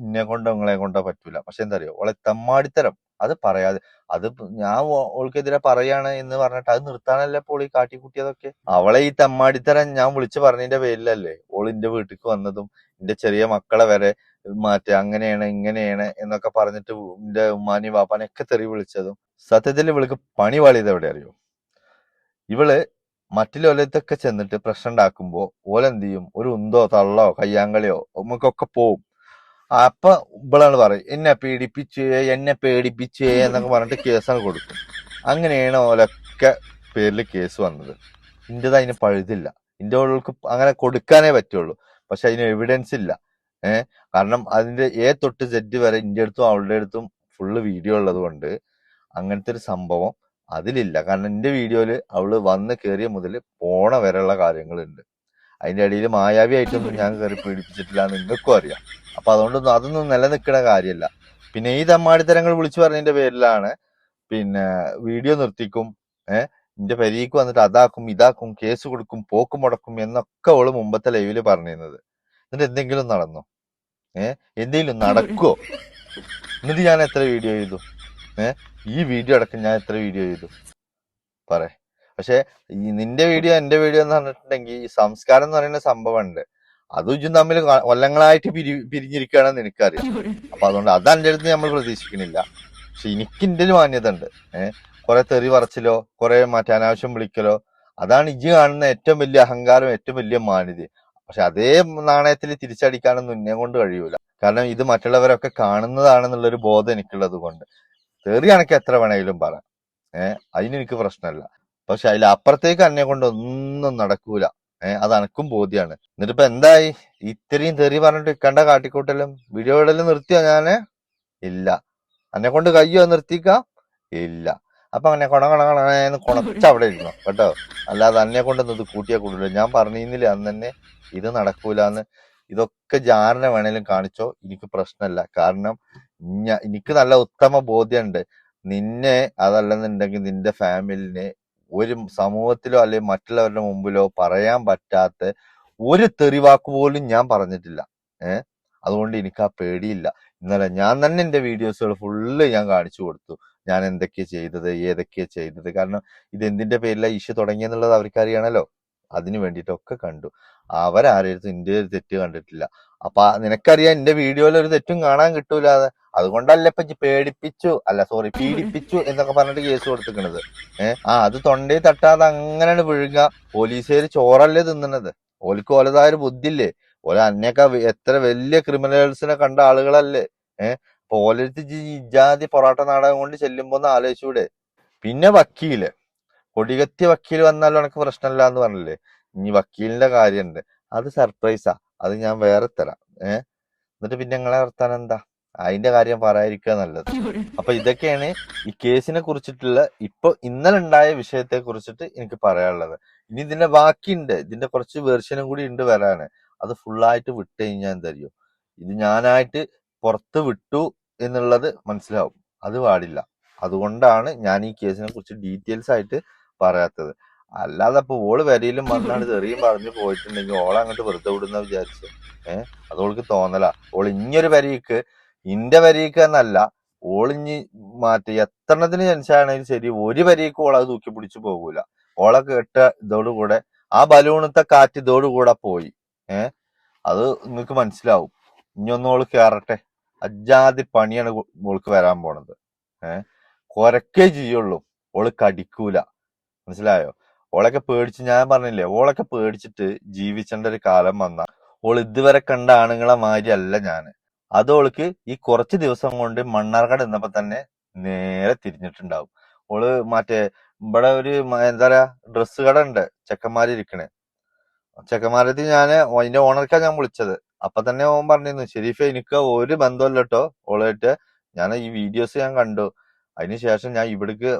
ഇന്നെ കൊണ്ടോ നിങ്ങളെ കൊണ്ടോ പറ്റൂല. പക്ഷെ എന്താ അറിയോ ഓളെ തമ്മാടിത്തരം. അത് പറയാതെ അത് ഞാൻ ഓൾക്കെതിരെ പറയാണ് എന്ന് പറഞ്ഞിട്ട് അത് നിർത്താനല്ലേ ഇപ്പോൾ ഈ കാട്ടിക്കുട്ടിയതൊക്കെ അവളെ ഈ തമ്മാടിത്തരം ഞാൻ വിളിച്ചു പറഞ്ഞതിന്റെ പേരിലല്ലേ ഓൾ എന്റെ വീട്ടിൽ വന്നതും എന്റെ ചെറിയ മക്കളെ വരെ മാറ്റേ അങ്ങനെയാണ് ഇങ്ങനെയാണ് എന്നൊക്കെ പറഞ്ഞിട്ട് എന്റെ ഉമ്മാനി വാപ്പാനെയൊക്കെ തെറി വിളിച്ചതും സത്യത്തിൽ ഇവൾക്ക് പണി വാളിയത് എവിടെ അറിയോ? ഇവൾ മറ്റുള്ളവരത്തൊക്കെ ചെന്നിട്ട് പ്രശ്നം ഉണ്ടാക്കുമ്പോൾ ഓലെന്ത് ചെയ്യും ഒരു ഉന്തോ തള്ളോ കയ്യാങ്കളിയോ നമുക്കൊക്കെ പോവും. അപ്പൊ ഇവളാണ് പറയും എന്നെ പേടിപ്പിച്ചേ എന്നെ പേടിപ്പിച്ചേ എന്നൊക്കെ പറഞ്ഞിട്ട് കേസാണ് കൊടുക്കും. അങ്ങനെയാണ് ഓലൊക്കെ പേരിൽ കേസ് വന്നത്. ഇന്റേത് അതിന് പഴുതില്ല. ഇന്റെ ഓൾക്ക് അങ്ങനെ കൊടുക്കാനേ പറ്റുള്ളൂ. പക്ഷെ അതിന് എവിഡൻസ് ഇല്ല. ഏഹ് കാരണം അതിന്റെ എ തൊട്ട് സെഡ് വരെ ഇന്റെ അടുത്തും അവളുടെ അടുത്തും ഫുള്ള് വീഡിയോ ഉള്ളത് കൊണ്ട് അങ്ങനത്തെ ഒരു സംഭവം അതിലില്ല. കാരണം എന്റെ വീഡിയോയിൽ അവൾ വന്ന് കയറിയ മുതൽ പോണ വരെയുള്ള കാര്യങ്ങളുണ്ട്. അതിന്റെ ഇടയിൽ മായാവി ആയിട്ടൊന്നും ഞാൻ കയറി പീഡിപ്പിച്ചിട്ടില്ല നിങ്ങൾക്കും അറിയാം. അപ്പൊ അതുകൊണ്ടൊന്നും അതൊന്നും നിലനിൽക്കുന്ന കാര്യമല്ല. പിന്നെ ഈ തമ്മാടിത്തരങ്ങൾ വിളിച്ചു പറഞ്ഞതിന്റെ പേരിലാണ് പിന്നെ വീഡിയോ നിർത്തിക്കും ഏഹ് എന്റെ പെരീക്ക് വന്നിട്ട് അതാക്കും ഇതാക്കും കേസ് കൊടുക്കും പോക്ക് മുടക്കും എന്നൊക്കെ അവൾ മുമ്പത്തെ ലൈവിൽ പറഞ്ഞിരുന്നത്. എന്നിട്ട് എന്തെങ്കിലും നടന്നോ? ഏഹ് എന്തെങ്കിലും നടക്കുവോ? എന്നിട്ട് ഞാൻ എത്ര വീഡിയോ ചെയ്തു? ഏഹ് ഈ വീഡിയോ അടക്കം ഞാൻ എത്ര വീഡിയോ ചെയ്തു. പറ. പക്ഷെ ഈ നിന്റെ വീഡിയോ എന്റെ വീഡിയോ എന്ന് പറഞ്ഞിട്ടുണ്ടെങ്കിൽ ഈ സംസ്കാരം എന്ന് പറയുന്ന സംഭവമുണ്ട്. അതും തമ്മിൽ കൊല്ലങ്ങളായിട്ട് പിരി പിരിഞ്ഞിരിക്കുകയാണെന്ന് എനിക്കറിയാം. അപ്പൊ അതുകൊണ്ട് അത് അടുത്ത് നമ്മൾ പ്രതീക്ഷിക്കുന്നില്ല പക്ഷെ എനിക്ക് എന്റെ ഒരു മാന്യത ഉണ്ട്. ഏഹ് കുറെ തെറി പറച്ചിലോ കുറെ മറ്റേ അനാവശ്യം വിളിക്കലോ അതാണ് ഇജ് കാണുന്ന ഏറ്റവും വലിയ അഹങ്കാരം ഏറ്റവും വലിയ മാന്യത. പക്ഷെ അതേ നാണയത്തിൽ തിരിച്ചടിക്കാനൊന്നും ഇന്നെ കൊണ്ട് കഴിയൂല. കാരണം ഇത് മറ്റുള്ളവരൊക്കെ കാണുന്നതാണെന്നുള്ളൊരു ബോധം എനിക്കുള്ളത് കൊണ്ട്. തെറി എത്ര വേണമെങ്കിലും പറ. ഏഹ് അതിനെനിക്ക് പ്രശ്നമല്ല പക്ഷെ അതിൽ അപ്പുറത്തേക്ക് എന്നെ കൊണ്ട് ഒന്നും നടക്കൂല. ഏഹ് അത് അനക്കും ബോധ്യാണ്. എന്നിട്ടിപ്പോ എന്തായി? ഇത്രയും തെറി പറഞ്ഞിട്ട് ഇക്കണ്ട കാട്ടിക്കൂട്ടലും? വീഡിയോ ഇടലും നിർത്തിയോ ഞാൻ? ഇല്ല. എന്നെ കൊണ്ട് കയ്യോ നിർത്തിക്ക? ഇല്ല. അപ്പൊ അങ്ങനെ കൊണ കൊണ കൊണ കൊണച്ച അവിടെ ഇരുന്നു. കേട്ടോ? അല്ലാതെ എന്നെ കൊണ്ടൊന്നും ഇത് കൂട്ടിയാ കൂടില്ല ഞാൻ പറഞ്ഞിരുന്നില്ല അന്ന് തന്നെ ഇത് നടക്കൂലെന്ന്? ഇതൊക്കെ ജാറിനെ വേണേലും കാണിച്ചോ? എനിക്ക് പ്രശ്നമല്ല കാരണം എനിക്ക് നല്ല ഉത്തമ ബോധ്യമുണ്ട് നിന്നെ അതല്ലെന്നുണ്ടെങ്കിൽ നിന്റെ ഫാമിലിനെ ഒരു സമൂഹത്തിലോ അല്ലെങ്കിൽ മറ്റുള്ളവരുടെ മുമ്പിലോ പറയാൻ പറ്റാത്ത ഒരു തെറിവാക്ക് പോലും ഞാൻ പറഞ്ഞിട്ടില്ല. ഏഹ് അതുകൊണ്ട് എനിക്ക് ആ പേടിയില്ല. ഇന്നലെ ഞാൻ തന്നെ എന്റെ വീഡിയോസുകൾ ഫുള്ള് ഞാൻ കാണിച്ചു കൊടുത്തു. ഞാൻ എന്തൊക്കെയാ ചെയ്തത് ഏതൊക്കെയാ ചെയ്തത്. കാരണം ഇത് എന്തിന്റെ പേരിലാണ് ഇഷ്യൂ തുടങ്ങിയെന്നുള്ളത് അവർക്ക് അറിയണല്ലോ. അതിന് വേണ്ടിയിട്ടൊക്കെ കണ്ടു. അവരാരും എന്റെ ഒരു തെറ്റ് കണ്ടിട്ടില്ല. അപ്പൊ നിനക്കറിയാം എന്റെ വീഡിയോയിൽ ഒരു തെറ്റും കാണാൻ കിട്ടൂലാതെ അതുകൊണ്ടല്ല ഇപ്പൊ പേടിപ്പിച്ചു അല്ല സോറി പീഡിപ്പിച്ചു എന്നൊക്കെ പറഞ്ഞിട്ട് കേസ് കൊടുത്തിക്കണത്. ഏഹ് ആ അത് തൊണ്ടയിൽ തട്ടാതെ അങ്ങനെയാണ് വിഴുങ്ങുക പോലീസുകാര് ചോറല്ലേ തിന്നണത്. ഓൽക്ക് ഓലതായ ഒരു ബുദ്ധിയില്ലേ? ഓല അന്നേക്കാ എത്ര വലിയ ക്രിമിനൽസിനെ കണ്ട ആളുകളല്ലേ? ഏഹ് അപ്പൊ ഓലടുത്ത് ഇജാതി പൊറാട്ട നാടകം കൊണ്ട് ചെല്ലുമ്പോ ഒന്ന് ആലോചിച്ചൂടെ. പിന്നെ വക്കീൽ. കൊടികത്തിയ വക്കീൽ വന്നാലും എനക്ക് പ്രശ്നമില്ല എന്ന് പറഞ്ഞില്ലേ? ഇനി വക്കീലിന്റെ കാര്യമുണ്ട് അത് സർപ്രൈസാ. അത് ഞാൻ വേറെ തരാം. ഏഹ് എന്നിട്ട് പിന്നെ നിങ്ങളെ വർത്താനം എന്താ? അതിന്റെ കാര്യം പറയാതിരിക്കുക നല്ലത്. അപ്പൊ ഇതൊക്കെയാണ് ഈ കേസിനെ കുറിച്ചിട്ടുള്ള ഇപ്പൊ ഇന്നലെ ഉണ്ടായ വിഷയത്തെ കുറിച്ചിട്ട് എനിക്ക് പറയാനുള്ളത്. ഇനി ഇതിന്റെ ബാക്കിയുണ്ട്. ഇതിന്റെ കുറച്ച് വേർഷനും കൂടി ഉണ്ട് വരാന്. അത് ഫുള്ളായിട്ട് വിട്ട് കഴിഞ്ഞാൽ എന്തറിയോ ഇത് ഞാനായിട്ട് പുറത്ത് വിട്ടു എന്നുള്ളത് മനസ്സിലാവും. അത് പാടില്ല. അതുകൊണ്ടാണ് ഞാൻ ഈ കേസിനെ കുറിച്ച് ഡീറ്റെയിൽസ് ആയിട്ട് പറയാത്തത്. അല്ലാതെ അപ്പൊ ഓൾ വരയിലും വന്നാണ് തെറിയും പറഞ്ഞു പോയിട്ടുണ്ടെങ്കിൽ ഓളെ അങ്ങോട്ട് വെറുതെ വിടുന്ന വിചാരിച്ചു. ഏഹ്? അതോൾക്ക് തോന്നല. ഓൾ ഇനിയൊരു വരിക്ക് ഇന്റെ വരിക്ക് എന്നല്ല ഓളിഞ്ഞ് മാറ്റി എത്രണ്ണത്തിന് ജനിച്ചാണെങ്കിലും ശരി ഒരു വരിക്ക് ഓളത് തൂക്കി പിടിച്ചു പോകൂല. ഓളെ കേട്ട ഇതോടുകൂടെ ആ ബലൂണത്തെ കാറ്റ് ഇതോടുകൂടെ പോയി. ഏഹ് അത് നിങ്ങൾക്ക് മനസ്സിലാവും. ഇനിയൊന്നും ഓൾ കേറട്ടെ. അജാതി പണിയാണ് ഓൾക്ക് വരാൻ പോണത്. ഏഹ് കൊരക്കേ ചെയ്യുള്ളൂ. ഓൾ കടിക്കൂല. മനസ്സിലായോ? ഓളൊക്കെ പേടിച്ച് ഞാൻ പറഞ്ഞില്ലേ ഓളൊക്കെ പേടിച്ചിട്ട് ജീവിച്ചേണ്ട ഒരു കാലം വന്ന ഓൾ ഇതുവരെ കണ്ട ആണുങ്ങളെ മാതിരി അല്ല ഞാൻ. അത് ഓൾക്ക് ഈ കുറച്ച് ദിവസം കൊണ്ട് മണ്ണാർക്കാട് നിന്നപ്പോ തന്നെ നേരെ തിരിഞ്ഞിട്ടുണ്ടാവും. ഓൾ മറ്റേ ഇവിടെ ഒരു എന്താ പറയാ ഡ്രസ്സ് കട ഉണ്ട്. ചെക്കന്മാര് ഇരിക്കണേ ചെക്കന്മാരത്തി ഞാൻ അതിന്റെ ഓണർക്കാ ഞാൻ വിളിച്ചത്. അപ്പൊ തന്നെ ഓൻ പറഞ്ഞിരുന്നു ഷെരീഫെ എനിക്ക് ഒരു ബന്ധമല്ല കേട്ടോ ഓളായിട്ട് ഞാൻ ഈ വീഡിയോസ് ഞാൻ കണ്ടു. അതിനുശേഷം ഞാൻ ഇവിടേക്ക്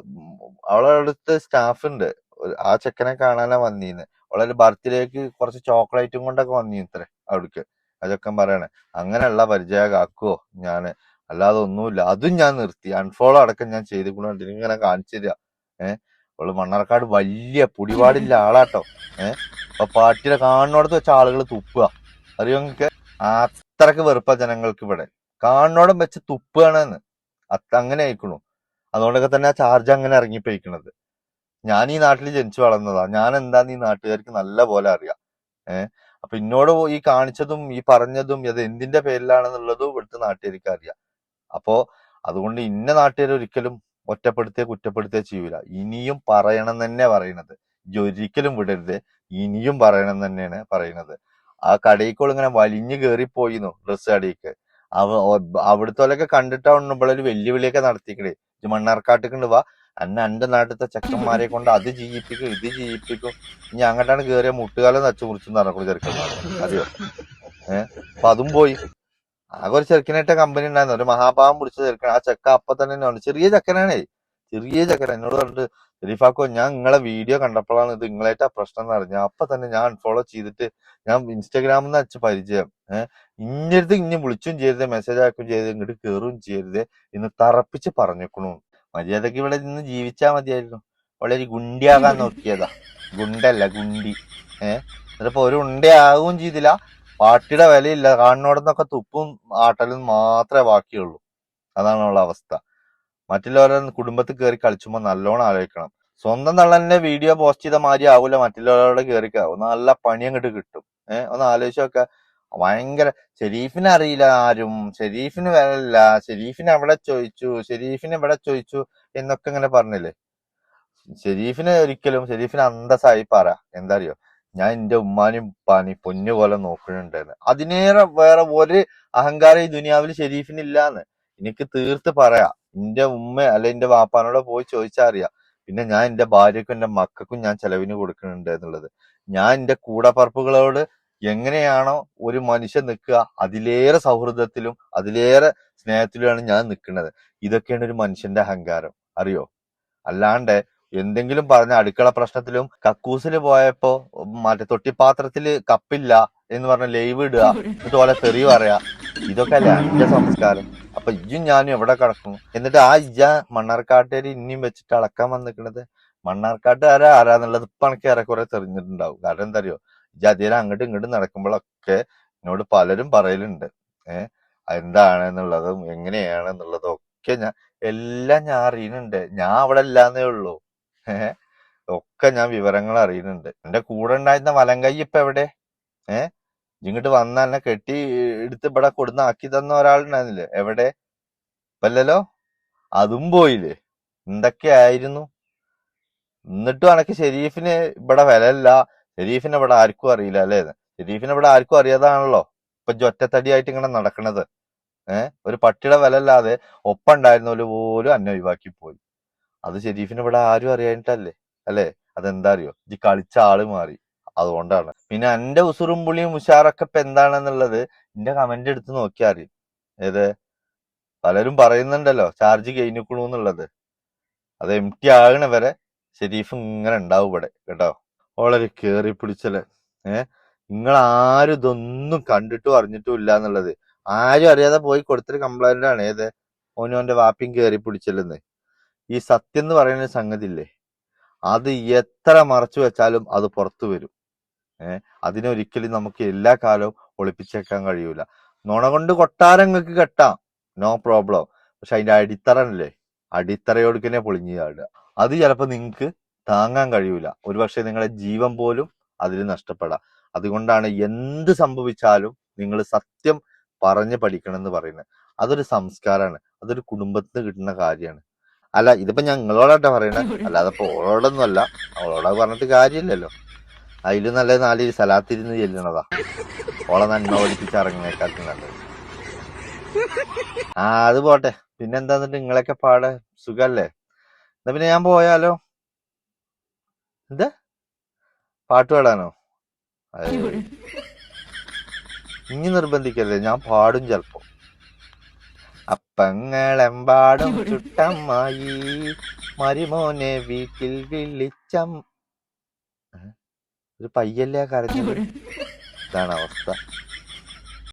അവളെ അടുത്ത് സ്റ്റാഫ് ഉണ്ട്. ആ ചെക്കനെ കാണാനാ വന്നീന്ന്. അവളൊരു ബർത്ത്ഡേക്ക് കുറച്ച് ചോക്ലേറ്റും കൊണ്ടൊക്കെ വന്നിരുന്നത്രേ അവിടേക്ക്. ചെക്കൻ പറയണേ. അങ്ങനെയുള്ള പരിചയമാക്കുവോ ഞാൻ. അല്ലാതെ ഒന്നുമില്ല. അതും ഞാൻ നിർത്തി. അൺഫോളോ അടക്കം ഞാൻ ചെയ്ത് കൊണ്ട് ഇങ്ങനെ കാണിച്ചു തരിക ഏഹ് അവൾ മണ്ണാർക്കാട് വലിയ പുടിപാടില്ല ആളാട്ടോ. ഏഹ് അപ്പൊ പാട്ടിനെ കാണുന്നോടത്ത് വെച്ച ആളുകൾ തുപ്പുക. അറിയോ നിങ്ങൾക്ക് അത്രയ്ക്ക് വെറുപ്പ ജനങ്ങൾക്ക് ഇവിടെ. കാണുന്നോടം വെച്ച് തുപ്പുകയാണെന്ന്. അത്ര അങ്ങനെ ആയിക്കണു അതുകൊണ്ടൊക്കെ തന്നെ ആ ചാർജ് അങ്ങനെ ഇറങ്ങിപ്പോയിക്കണത്. ഞാൻ ഈ നാട്ടിൽ ജനിച്ചു വളർന്നതാ. ഞാൻ എന്താന്ന് ഈ നാട്ടുകാർക്ക് നല്ല പോലെ അറിയാം. ഏഹ് അപ്പൊ എന്നോട് ഈ കാണിച്ചതും ഈ പറഞ്ഞതും അത് എന്തിന്റെ പേരിലാണെന്നുള്ളതും ഇവിടുത്തെ നാട്ടുകാർക്ക് അറിയാം. അപ്പോ അതുകൊണ്ട് ഇന്ന നാട്ടുകാർ ഒരിക്കലും ഒറ്റപ്പെടുത്തിയ കുറ്റപ്പെടുത്തിയ ചെയ്യൂല. ഇനിയും പറയണം തന്നെ പറയണത് ഒരിക്കലും വിടരുത്. ഇനിയും പറയണം തന്നെയാണ് പറയുന്നത്. ആ കടയിക്കോൾ ഇങ്ങനെ വലിഞ്ഞു കയറിപ്പോയിന്നു ഡ്രസ് കടയിക്ക് അവ അവിടുത്തെ കണ്ടിട്ടാണ് ഇവിടെ വെല്ലുവിളിയൊക്കെ നടത്തിക്കണേ. മണ്ണാർക്കാട്ടിക്കൊണ്ട് വാ. അന്ന എന്റെ നാട്ടിലത്തെ ചെക്കന്മാരെ കൊണ്ട് അത് ചെയ്യിപ്പിക്കും ഇത് ചെയ്യിപ്പിക്കും ഇനി അങ്ങോട്ടാണ് കേറിയ മുട്ടുകാലം നച്ചു മുറിച്ചു നടക്കുള്ളൂ ചെറുക്കന്മാർ അറിയോ? ഏഹ് അപ്പൊ അതും പോയി. ആകെ ഒരു ചെറുക്കനായിട്ട കമ്പനി ഉണ്ടായിരുന്നു. ഒരു മഹാഭാവം പിടിച്ച ചെറുക്കൻ. ആ ചെക്ക അപ്പൊ തന്നെ ചെറിയ ചെക്കനാണേ. ചെറിയ ചെക്കൻ. എന്നോട് പറഞ്ഞിട്ട് ഷെരീഫാക്കോ ഞാൻ നിങ്ങളെ വീഡിയോ കണ്ടപ്പോഴാണ് ഇത് നിങ്ങളായിട്ട് ആ പ്രശ്നം എന്ന് അറിഞ്ഞ അപ്പൊ തന്നെ ഞാൻ അൺഫോളോ ചെയ്തിട്ട് ഞാൻ ഇൻസ്റ്റാഗ്രാമിൽ നിന്ന് അച്ഛൻ പരിചയം. ഏഹ് ഇഞ്ഞടുത്ത് ഇനി വിളിച്ചും ചെയ്യരുത് മെസ്സേജ് ആക്കുകയും ചെയ്ത് ഇങ്ങോട്ട് കയറുകയും ചെയ്യരുത് ഇന്ന് തറപ്പിച്ച് പറഞ്ഞേക്കണു. മര്യാദയ്ക്ക് ഇവിടെ നിന്ന് ജീവിച്ചാ മതിയായിരുന്നു. വളരെ ഗുണ്ടിയാകാൻ നോക്കിയതാ. ഗുണ്ടല്ല ഗുണ്ടി. ഏഹ് എന്നിട്ടിപ്പോ ഒരു ഉണ്ടയാകുകയും ചെയ്തില്ല. പാട്ടിയുടെ വിലയില്ല. കാണുന്നോടന്നൊക്കെ തുപ്പും ആട്ടലും മാത്രമേ ബാക്കിയുള്ളൂ. അതാണ് ഉള്ള അവസ്ഥ. മറ്റുള്ളവരുടെ കുടുംബത്തിൽ കയറി കളിച്ചുമ്പോ നല്ലോണം ആലോചിക്കണം. സ്വന്തം തള്ളന്റെ വീഡിയോ പോസ്റ്റ് ചെയ്ത മാതിരി ആവൂല. മറ്റുള്ളവരോട് കയറി നല്ല പണി അങ്ങോട്ട് കിട്ടും. ഏഹ് ഒന്ന് ആലോചിച്ച് ഭയങ്കര ഷെരീഫിനെ അറിയില്ല ആരും. ഷെരീഫിന് വരല്ല ഷെരീഫിനെ എവിടെ ചോദിച്ചു. ഷെരീഫിനെ എവിടെ ചോദിച്ചു എന്നൊക്കെ ഇങ്ങനെ പറഞ്ഞില്ലേ? ഷെരീഫിനെ ഒരിക്കലും ഷെരീഫിന് അന്തസ്സായി പറ. എന്താ അറിയോ? ഞാൻ എന്റെ ഉമ്മാനും ഉപ്പാനും പൊന്നു പോലെ നോക്കുന്നുണ്ടെന്ന്. അതിനേറെ വേറെ ഒരു അഹങ്കാരം ഈ ദുനിയാവിൽ ഷെരീഫിന് ഇല്ലാന്ന്. എനിക്ക് തീർത്ത് പറയാ. എന്റെ ഉമ്മ അല്ലെ എന്റെ വാപ്പാനോട് പോയി ചോദിച്ചാൽ അറിയാം. പിന്നെ ഞാൻ എന്റെ ഭാര്യക്കും എന്റെ മക്കൾക്കും ഞാൻ ചെലവിന് കൊടുക്കുന്നുണ്ട് എന്നുള്ളത്. ഞാൻ എന്റെ കൂടപ്പറപ്പുകളോട് എങ്ങനെയാണോ ഒരു മനുഷ്യൻ നിൽക്കുക അതിലേറെ സൗഹൃദത്തിലും അതിലേറെ സ്നേഹത്തിലുമാണ് ഞാൻ നിൽക്കുന്നത്. ഇതൊക്കെയാണ് ഒരു മനുഷ്യന്റെ അഹങ്കാരം. അറിയോ? അല്ലാണ്ട് എന്തെങ്കിലും പറഞ്ഞ അടുക്കള പ്രശ്നത്തിലും കക്കൂസിൽ പോയപ്പോ മറ്റേ തൊട്ടിപ്പാത്രത്തിൽ കപ്പില്ല എന്ന് പറഞ്ഞ ലൈവ് ഇടുക ഇതുപോലെ പോലെ തെറി പറയാ ഇതൊക്കെ അല്ലേ എന്റെ സംസ്കാരം? അപ്പൊ ഇജ്ജും ഞാനും എവിടെ കിടക്കും? എന്നിട്ട് ആ ഇജ്ജ മണ്ണാർക്കാട്ടേര് ഇനിയും വെച്ചിട്ട് അളക്കാൻ വന്നിക്കണത് മണ്ണാർക്കാട്ടുകാരാ ആരാന്നുള്ളത് ഇപ്പൊ എനിക്ക് ഏറെക്കുറെ തെറിഞ്ഞിട്ടുണ്ടാവും. കാരണം എന്താ അറിയോ? അതേരം അങ്ങോട്ടും ഇങ്ങോട്ടും നടക്കുമ്പോഴൊക്കെ എന്നോട് പലരും പറയലുണ്ട്. ഏഹ് എന്താണെന്നുള്ളതും എങ്ങനെയാണെന്നുള്ളതും ഒക്കെ ഞാൻ എല്ലാം ഞാൻ അറിയുന്നുണ്ട്. ഞാൻ അവിടെ അല്ലാന്നേ ഉള്ളൂ. ഏഹ് ഒക്കെ ഞാൻ വിവരങ്ങൾ അറിയുന്നുണ്ട്. എന്റെ കൂടെ ഉണ്ടായിരുന്ന വലം കൈ ഇപ്പൊ എവിടെ? ഏഹ് ഇങ്ങോട്ട് വന്ന എന്നെ കെട്ടി എടുത്ത് ഇവിടെ കൊടുന്ന് ആക്കി തന്ന ഒരാളുണ്ടായിരുന്നില്ലേ എവിടെ? ഇപ്പല്ലല്ലോ? അതും പോയില്ലേ? എന്തൊക്കെയായിരുന്നു? എന്നിട്ടും അനക്ക് ഷെരീഫിന് ഇവിടെ വിലയില്ല. ഷെരീഫിനെ ഇവിടെ ആർക്കും അറിയില്ല അല്ലേ? ഷെരീഫിനെ ഇവിടെ ആർക്കും അറിയാതാണല്ലോ. ഇപ്പൊ ഒറ്റത്തടിയായിട്ട് ഇങ്ങനെ നടക്കണത്. ഏഹ് ഒരു പട്ടിയുടെ വില അല്ലാതെ ഒപ്പം ഒരു പോലും അന്നെ ഒഴിവാക്കി പോയി. അത് ഷെരീഫിന് ഇവിടെ ആരും അറിയാനിട്ടല്ലേ അല്ലേ? അതെന്താ അറിയോ? ഈ കളിച്ച ആൾ മാറി. അതുകൊണ്ടാണ്. പിന്നെ എന്റെ ഉസുറും പുളിയും ഉഷാറൊക്കെ ഇപ്പൊ എന്താണെന്നുള്ളത് എന്റെ കമന്റ് എടുത്ത് നോക്കിയാൽ അറിയും? ഏത്? പലരും പറയുന്നുണ്ടല്ലോ ചാർജ് കഴിഞ്ഞിക്കണു എന്നുള്ളത്. അത് എം ടി ആകണ വരെ ഷെരീഫ് ഇങ്ങനെ ഉണ്ടാവും ഇവിടെ കേട്ടോ? വളരെ കേറി പിടിച്ചല്ലേ? ഏഹ് നിങ്ങൾ ആരും ഇതൊന്നും കണ്ടിട്ടും അറിഞ്ഞിട്ടും ഇല്ല എന്നുള്ളത്. ആരും അറിയാതെ പോയി കൊടുത്തൊരു കംപ്ലൈന്റ് ആണ്. ഏത്? ഓനോന്റെ വാപ്പിയും കേറി പിടിച്ചല്ലെന്ന്. ഈ സത്യം എന്ന് പറയുന്ന സംഗതി ഇല്ലേ? അത് എത്ര മറച്ചു വെച്ചാലും അത് പുറത്തു വരും. ഏഹ് അതിനൊരിക്കലും നമുക്ക് എല്ലാ കാലവും ഒളിപ്പിച്ചേക്കാൻ കഴിയൂല. നുണ കൊണ്ട് കൊട്ടാരങ്ങൾക്ക് കെട്ടാം. No problem. പക്ഷെ അതിന്റെ അടിത്തറല്ലേ അടിത്തറയോടുക്കനെ പൊളിഞ്ഞു ചാടുക. അത് ചിലപ്പോ നിങ്ങൾക്ക് താങ്ങാൻ കഴിയൂല. ഒരുപക്ഷെ നിങ്ങളുടെ ജീവൻ പോലും അതിൽ നഷ്ടപ്പെടാം. അതുകൊണ്ടാണ് എന്ത് സംഭവിച്ചാലും നിങ്ങൾ സത്യം പറഞ്ഞ് പഠിക്കണം എന്ന് പറയുന്നത്. അതൊരു സംസ്കാരമാണ്. അതൊരു കുടുംബത്തിന് കിട്ടുന്ന കാര്യമാണ്. അല്ല ഇതിപ്പോ ഞങ്ങളോടാട്ടാ പറയണേ. അല്ലാതെ ഇപ്പൊ ഓളോടൊന്നും അല്ല അവളോട് പറഞ്ഞിട്ട് കാര്യമില്ലല്ലോ. അതിലും നല്ല നാല് സ്ഥലത്തിരുന്ന് ചെല്ലണതാ ഓളെ നന്മ പഠിപ്പിച്ച് ഇറങ്ങുന്നേക്കാട്ടും നല്ലത്. ആ അത് പോട്ടെ. പിന്നെന്താന്നിട്ട് നിങ്ങളൊക്കെ പാടെ? സുഖല്ലേ? എന്നാ പിന്നെ ഞാൻ പോയാലോ? എന്താ? പാട്ട് പാടാനോ? ഇനി നിർബന്ധിക്കല്ലേ? ഞാൻ പാടും ചെലപ്പോ. അപ്പങ്ങളെമ്പാടും ചുട്ടമ്മായി. മരിമോനെ വീട്ടിൽ വിളിച്ചം? ഒരു പയ്യല്ലേ കരഞ്ഞത് ഇതാണ് അവസ്ഥ.